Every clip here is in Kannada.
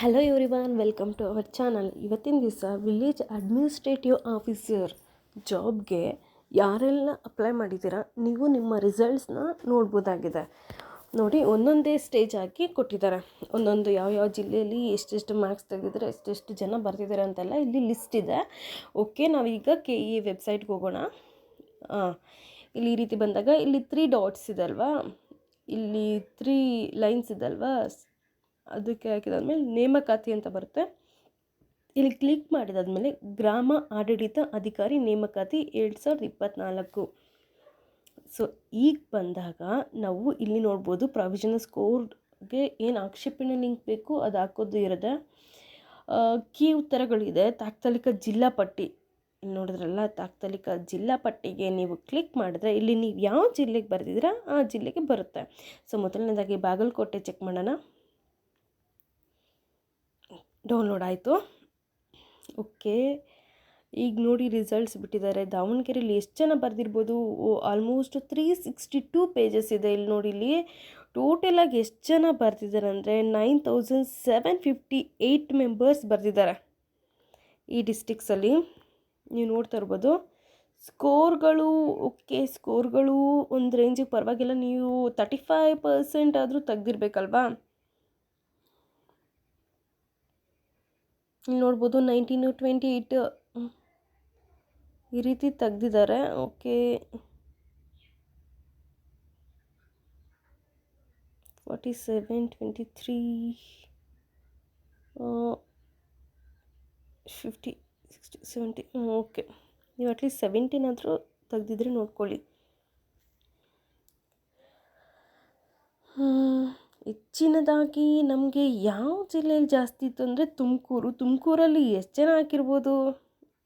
Hello everyone welcome to our channel ಇವತ್ತಿನ ದಿವಸ ವಿಲೇಜ್ ಅಡ್ಮಿನಿಸ್ಟ್ರೇಟಿವ್ ಆಫೀಸರ್ ಜಾಬ್ಗೆ ಯಾರೆಲ್ಲ ಅಪ್ಲೈ ಮಾಡಿದ್ದೀರಾ, ನೀವು ನಿಮ್ಮ ರಿಸಲ್ಟ್ಸ್ನ ನೋಡ್ಬೋದಾಗಿದೆ. ನೋಡಿ, ಒಂದೊಂದೇ ಸ್ಟೇಜ್ ಹಾಕಿ ಕೊಟ್ಟಿದ್ದಾರೆ. ಒಂದೊಂದು ಯಾವ ಯಾವ ಜಿಲ್ಲೆಯಲ್ಲಿ ಎಷ್ಟೆಷ್ಟು ಮಾರ್ಕ್ಸ್ ತೆಗೆದಿದ್ರೆ ಎಷ್ಟೆಷ್ಟು ಜನ ಬರ್ತಿದ್ದಾರೆ ಅಂತೆಲ್ಲ ಇಲ್ಲಿ ಲಿಸ್ಟ್ ಇದೆ. ಓಕೆ ನಾವೀಗ ಕೆ ಇ ವೆಬ್ಸೈಟ್ಗೆ ಹೋಗೋಣ. ಇಲ್ಲಿ ಈ ರೀತಿ ಬಂದಾಗ ಇಲ್ಲಿ ತ್ರೀ ಡಾಟ್ಸ್ ಇದೆ ಅಲ್ವಾ ಇಲ್ಲಿ ತ್ರೀ ಲೈನ್ಸ್ ಇದೆ ಅಲ್ವಾ ಅದಕ್ಕೆ ಹಾಕಿದಾದ್ಮೇಲೆ ನೇಮಕಾತಿ ಅಂತ ಬರುತ್ತೆ. ಇಲ್ಲಿ ಕ್ಲಿಕ್ ಮಾಡಿದಾದ್ಮೇಲೆ ಗ್ರಾಮ ಆಡಳಿತ ಅಧಿಕಾರಿ ನೇಮಕಾತಿ ಎರಡು ಸಾವಿರದ ಇಪ್ಪತ್ತ್ನಾಲ್ಕು ಸೊ ಈಗ ಬಂದಾಗ ನಾವು ಇಲ್ಲಿ ನೋಡ್ಬೋದು ಪ್ರಾವಿಷನಲ್ ಸ್ಕೋರ್ಗೆ ಏನು ಆಕ್ಷೇಪಣೆ ಲಿಂಕ್ ಬೇಕು, ಅದು ಹಾಕೋದು ಇರುತ್ತೆ ಕೀ ಉತ್ತರಗಳಿದೆ. ತಾತ್ಕಾಲಿಕ ಜಿಲ್ಲಾ ಪಟ್ಟಿ, ಇಲ್ಲಿ ನೋಡಿದ್ರಲ್ಲ, ತಾತ್ಕಾಲಿಕ ಜಿಲ್ಲಾ ಪಟ್ಟಿಗೆ ನೀವು ಕ್ಲಿಕ್ ಮಾಡಿದ್ರೆ ಇಲ್ಲಿ ನೀವು ಯಾವ ಜಿಲ್ಲೆಗೆ ಬರೆದಿದ್ದೀರಾ ಆ ಜಿಲ್ಲೆಗೆ ಬರುತ್ತೆ. ಸೊ ಮೊದಲನೇದಾಗಿ ಬಾಗಲಕೋಟೆ ಚೆಕ್ ಮಾಡೋಣ. ಡೌನ್ಲೋಡ್ ಆಯಿತು. ಓಕೆ. ಈಗ ನೋಡಿ ರಿಸಲ್ಟ್ಸ್ ಬಿಟ್ಟಿದ್ದಾರೆ. ದಾವಣಗೆರೆಯಲ್ಲಿ ಎಷ್ಟು ಜನ ಬರೆದಿರ್ಬೋದು? Almost three sixty two pages ಇದೆ ಇಲ್ಲಿ ನೋಡಿ ಇಲ್ಲಿ. ಟೋಟಲಾಗಿ ಎಷ್ಟು ಜನ ಬರೆದಿದ್ದಾರೆ ಅಂದರೆ nine thousand seven fifty eight members ಬರೆದಿದ್ದಾರೆ ಈ ಡಿಸ್ಟಿಕ್ಸಲ್ಲಿ ನೀವು ನೋಡ್ತಾ ಇರ್ಬೋದು. ಸ್ಕೋರ್ಗಳು ಓಕೆ ಸ್ಕೋರ್ಗಳು ಒಂದು ರೇಂಜಿಗೆ ಪರವಾಗಿಲ್ಲ. ನೀವು ತರ್ಟಿ ಫೈವ್ ಪರ್ಸೆಂಟ್ ಆದರೂ ತೆಗ್ದಿರ್ಬೇಕಲ್ವಾ? ಇಲ್ಲಿ ನೋಡ್ಬೋದು ನೈನ್ಟೀನು ಟ್ವೆಂಟಿ ಏಯ್ಟ್ ಈ ರೀತಿ ತೆಗ್ದಿದ್ದಾರೆ. Okay forty seven twenty three fifty sixty seventy okay ನೀವು ಅಟ್ಲೀಸ್ಟ್ ಸೆವೆಂಟೀನ್ ಆದರೂ ತೆಗ್ದಿದ್ರೆ ನೋಡ್ಕೊಳ್ಳಿ. ಹೆಚ್ಚಿನದಾಗಿ ನಮಗೆ ಯಾವ ಜಿಲ್ಲೆಯಲ್ಲಿ ಜಾಸ್ತಿ ಇತ್ತು ಅಂದರೆ ತುಮಕೂರು. ತುಮಕೂರಲ್ಲಿ ಎಷ್ಟು ಜನ ಹಾಕಿರ್ಬೋದು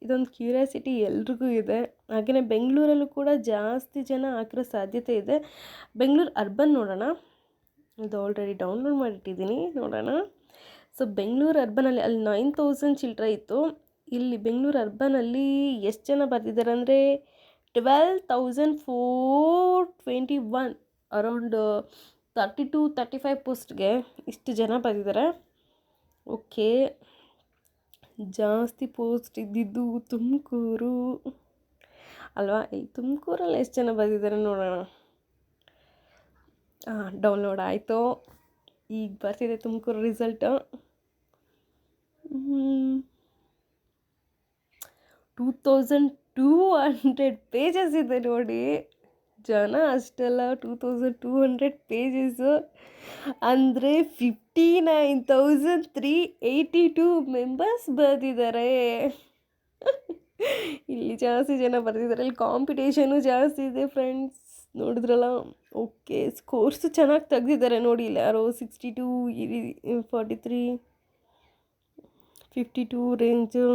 ಇದೊಂದು ಕ್ಯೂರಿಯಾಸಿಟಿ ಎಲ್ರಿಗೂ ಇದೆ. ಹಾಗೆಯೇ ಬೆಂಗಳೂರಲ್ಲೂ ಕೂಡ ಜಾಸ್ತಿ ಜನ ಹಾಕಿರೋ ಸಾಧ್ಯತೆ ಇದೆ. ಬೆಂಗಳೂರು ಅರ್ಬನ್ ನೋಡೋಣ. ಇದು ಆಲ್ರೆಡಿ ಡೌನ್ಲೋಡ್ ಮಾಡಿಟ್ಟಿದ್ದೀನಿ, ನೋಡೋಣ. ಸೊ ಬೆಂಗಳೂರು ಅರ್ಬನಲ್ಲಿ ಅಲ್ಲಿ ನೈನ್ ತೌಸಂಡ್ ಚಿಲ್ಡ್ರ ಇತ್ತು. ಇಲ್ಲಿ ಬೆಂಗಳೂರು ಅರ್ಬನಲ್ಲಿ ಎಷ್ಟು ಜನ ಬರ್ತಿದ್ದಾರೆ ಅಂದರೆ twelve thousand four twenty one around thirty to thirty five ಪೋಸ್ಟ್ಗೆ ಇಷ್ಟು ಜನ ಬಂದಿದ್ದಾರೆ ಓಕೆ. ಜಾಸ್ತಿ ಪೋಸ್ಟ್ ಇದ್ದಿದ್ದು ತುಮಕೂರು. ಅಲ್ವಾ? ಈ ತುಮಕೂರಲ್ಲಿ ಎಷ್ಟು ಜನ ಬಂದಿದ್ದಾರೆ ನೋಡೋಣ. ಹಾಂ ಡೌನ್ಲೋಡ್ ಆಯಿತು. ಈಗ ಬರ್ತಿದೆ Tumakuru result two thousand two hundred pages ಇದೆ ನೋಡಿ. ಜನ ಅಷ್ಟೆಲ್ಲ two thousand two hundred pages ಅಂದರೆ fifty nine thousand three eighty two members ಬರೆದಿದ್ದಾರೆ. ಇಲ್ಲಿ ಜಾಸ್ತಿ ಜನ ಬರೆದಿದ್ದಾರೆ. ಇಲ್ಲಿ ಕಾಂಪಿಟೇಷನು ಜಾಸ್ತಿ ಇದೆ ಫ್ರೆಂಡ್ಸ್ ನೋಡಿದ್ರಲ್ಲ? ಓಕೆ ಸ್ಕೋರ್ಸು ಚೆನ್ನಾಗಿ ತೆಗ್ದಿದ್ದಾರೆ ನೋಡಿ ಯಾರೋ sixty two forty three fifty two range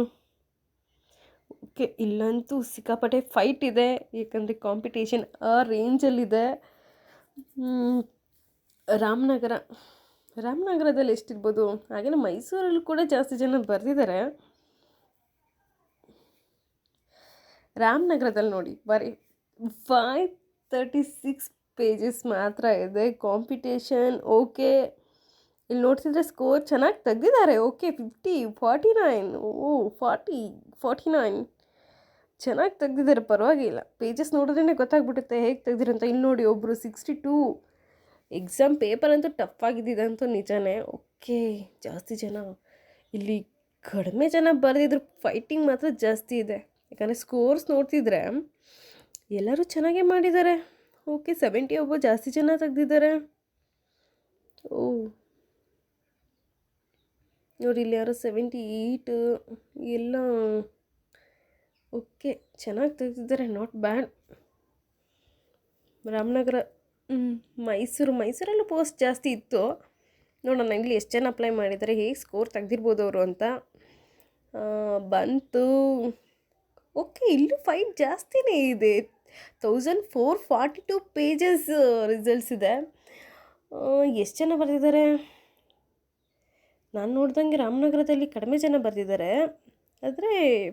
okay, ಇಲ್ಲಂತೂ ಸಿಕ್ಕಾಪಟ್ಟೆ ಫೈಟ್ ಇದೆ. ಏಕೆಂದರೆ ಕಾಂಪಿಟೇಷನ್ ಆ ರೇಂಜಲ್ಲಿದೆ ರಾಮನಗರ, ರಾಮನಗರದಲ್ಲಿ ಎಷ್ಟಿರ್ಬೋದು? ಹಾಗೆಯೇ ಮೈಸೂರಲ್ಲೂ ಕೂಡ ಜಾಸ್ತಿ ಜನ ಬರೆದಿದ್ದಾರೆ ರಾಮನಗರದಲ್ಲಿ ನೋಡಿ, ಬರೀ ಫೈವ್ ತರ್ಟಿ ಸಿಕ್ಸ್ ಪೇಜಸ್ ಮಾತ್ರ ಇದೆ. Competition okay. ಇಲ್ಲಿ ನೋಡ್ತಿದ್ರೆ ಸ್ಕೋರ್ ಚೆನ್ನಾಗಿ ತೆಗ್ದಿದ್ದಾರೆ. Okay fifty forty nine oh forty forty nine ಚೆನ್ನಾಗಿ ತೆಗ್ದಿದ್ದಾರೆ, ಪರವಾಗಿಲ್ಲ. ಪೇಜಸ್ ನೋಡಿದ್ರೇ ಗೊತ್ತಾಗ್ಬಿಡುತ್ತೆ ಹೇಗೆ ತೆಗ್ದಿರಂತ ಇಲ್ಲಿ ನೋಡಿ ಒಬ್ಬರು ಸಿಕ್ಸ್ಟಿ ಟೂ ಎಕ್ಸಾಮ್ ಪೇಪರ್ ಅಂತೂ ಟಫ್ ಆಗಿದ್ದಿದೆ ಅಂತೂ ನಿಜಾನೇ. ಓಕೆ ಜಾಸ್ತಿ ಜನ ಇಲ್ಲಿ ಕಡಿಮೆ ಜನ ಬರೆದಿದ್ರು. ಫೈಟಿಂಗ್ ಮಾತ್ರ ಜಾಸ್ತಿ ಇದೆ. ಯಾಕಂದರೆ ಸ್ಕೋರ್ಸ್ ನೋಡ್ತಿದ್ರೆ ಎಲ್ಲರೂ ಚೆನ್ನಾಗೇ ಮಾಡಿದ್ದಾರೆ. ಓಕೆ ಸೆವೆಂಟಿ ಒಬ್ಬ ಜಾಸ್ತಿ ಜನ ತೆಗ್ದಿದ್ದಾರೆ. ಓ. ನೋಡಿ, ಇಲ್ಲಿ ಯಾರೋ ಸೆವೆಂಟಿ ಏಯ್ಟ್ ಎಲ್ಲ ಓಕೆ, ಚೆನ್ನಾಗಿ ತೆಗೆದಿದ್ದಾರೆ ನಾಟ್ ಬ್ಯಾಡ್ ರಾಮನಗರ ಮೈಸೂರು, ಮೈಸೂರಲ್ಲೂ ಪೋಸ್ಟ್ ಜಾಸ್ತಿ ಇತ್ತು. ನೋಡೋಣ, ಇಲ್ಲಿ ಎಷ್ಟು ಜನ ಅಪ್ಲೈ ಮಾಡಿದ್ದಾರೆ, ಹೇಗೆ ಸ್ಕೋರ್ ತೆಗ್ದಿರ್ಬೋದು ಅವರು ಅಂತ. ಬಂತು. ಓಕೆ, ಇಲ್ಲೂ ಫೈಟ್ ಜಾಸ್ತಿನೇ ಇದೆ. Thousand four forty two pages results ಇದೆ. ಎಷ್ಟು ಜನ ಬರೆದಿದ್ದಾರೆ? ನಾನು ನೋಡ್ದಂಗೆ ರಾಮನಗರದಲ್ಲಿ ಕಡಿಮೆ ಜನ ಬರೆದಿದ್ದಾರೆ. ಆದರೆ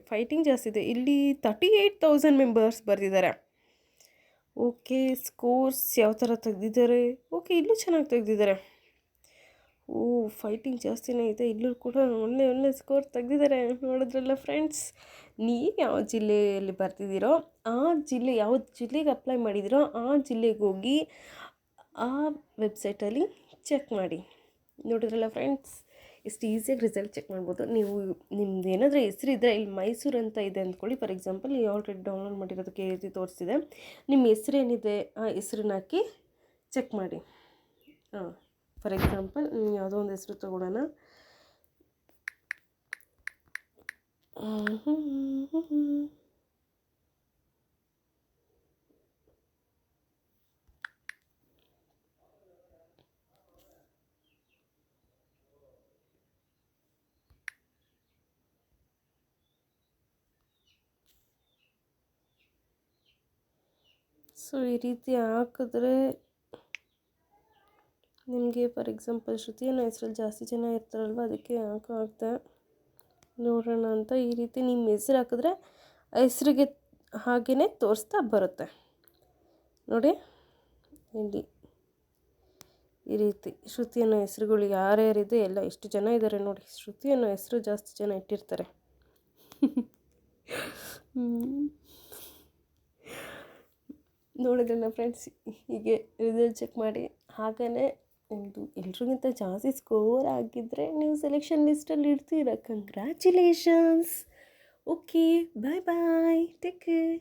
ಫೈಟಿಂಗ್ ಜಾಸ್ತಿ ಇದೆ. ಇಲ್ಲಿ ತರ್ಟಿ ಏಯ್ಟ್ ತೌಸಂಡ್ ಮೆಂಬರ್ಸ್ ಬರೆದಿದ್ದಾರೆ. ಓಕೆ ಸ್ಕೋರ್ಸ್ ಯಾವ ಥರ ತೆಗೆದಿದ್ದಾರೆ? ಓಕೆ ಇಲ್ಲೂ ಚೆನ್ನಾಗಿ ತೆಗೆದಿದ್ದಾರೆ. ಓ ಫೈಟಿಂಗ್ ಜಾಸ್ತಿನೇ ಇದೆ. ಇಲ್ಲೂ ಕೂಡ ಒಳ್ಳೆ ಒಳ್ಳೆ ಸ್ಕೋರ್ ತೆಗೆದಿದ್ದಾರೆ ನೋಡಿದ್ರಲ್ಲ ಫ್ರೆಂಡ್ಸ್ ನೀವು ಯಾವ ಜಿಲ್ಲೆಯಲ್ಲಿ ಬರ್ತಿದ್ದೀರೋ ಆ ಜಿಲ್ಲೆ, ಯಾವ ಜಿಲ್ಲೆಗೆ ಅಪ್ಲೈ ಮಾಡಿದಿರೋ ಆ ಜಿಲ್ಲೆಗೆ ಹೋಗಿ ಆ ವೆಬ್ಸೈಟಲ್ಲಿ ಚೆಕ್ ಮಾಡಿ. ನೋಡಿದ್ರಲ್ಲ ಫ್ರೆಂಡ್ಸ್ ಎಷ್ಟು ಈಸಿಯಾಗಿ ರಿಸಲ್ಟ್ ಚೆಕ್ ಮಾಡ್ಬೋದು. ನೀವು ನಿಮ್ದು ಏನಾದರೂ ಹೆಸರಿದ್ದರೆ ಇಲ್ಲಿ ಮೈಸೂರು ಅಂತ ಇದೆ ಅಂದ್ಕೊಳ್ಳಿ. ಫಾರ್ ಎಕ್ಸಾಂಪಲ್ ನೀವು ಆಲ್ರೆಡಿ ಡೌನ್ಲೋಡ್ ಮಾಡಿರೋದಕ್ಕೆ ರೀತಿ ತೋರಿಸಿದೆ. ನಿಮ್ಮ ಹೆಸ್ರೇನಿದೆ ಆ ಹೆಸ್ರನ್ನ ಹಾಕಿ ಚೆಕ್ ಮಾಡಿ. ಹಾಂ ಫಾರ್ ಎಕ್ಸಾಂಪಲ್ ಯಾವುದೋ ಒಂದು ಹೆಸರು ತಗೊಳ್ಳೋಣ. ಸೊ ಈ ರೀತಿ ಹಾಕಿದ್ರೆ ನಿಮಗೆ ಫಾರ್ ಎಕ್ಸಾಂಪಲ್ ಶ್ರುತಿ ಅನ್ನೋ ಹೆಸ್ರಲ್ಲಿ ಜಾಸ್ತಿ ಜನ ಇರ್ತಾರಲ್ವ, ಅದಕ್ಕೆ ಹಾಕೋ ನೋಡೋಣ ಅಂತ ಈ ರೀತಿ ನಿಮ್ಮ ಹೆಸ್ರು ಹಾಕಿದ್ರೆ ಹೆಸರಿಗೆ ಹಾಗೆಯೇ ತೋರಿಸ್ತಾ ಬರುತ್ತೆ. ನೋಡಿ, ಇಲ್ಲಿ ಈ ರೀತಿ ಶ್ರುತಿ ಅನ್ನೋ ಹೆಸ್ರುಗಳು ಯಾರ್ಯಾರಿದೆ ಎಲ್ಲ ಎಷ್ಟು ಜನ ಇದ್ದಾರೆ ನೋಡಿ ಶ್ರುತಿ ಅನ್ನೋ ಹೆಸರು ಜಾಸ್ತಿ ಜನ ಇಟ್ಟಿರ್ತಾರೆ. ನೋಡಿದ್ರಲ್ಲ ಫ್ರೆಂಡ್ಸ್ ಹೀಗೆ ರಿಸಲ್ಟ್ ಚೆಕ್ ಮಾಡಿ ಹಾಗೇ ಒಂದು ಎಲ್ರಿಗಿಂತ ಜಾಸ್ತಿ ಸ್ಕೋರ್ ಆಗಿದ್ದರೆ ನೀವು ಸೆಲೆಕ್ಷನ್ ಲಿಸ್ಟಲ್ಲಿ ಇರ್ತೀರ congratulations okay bye bye take care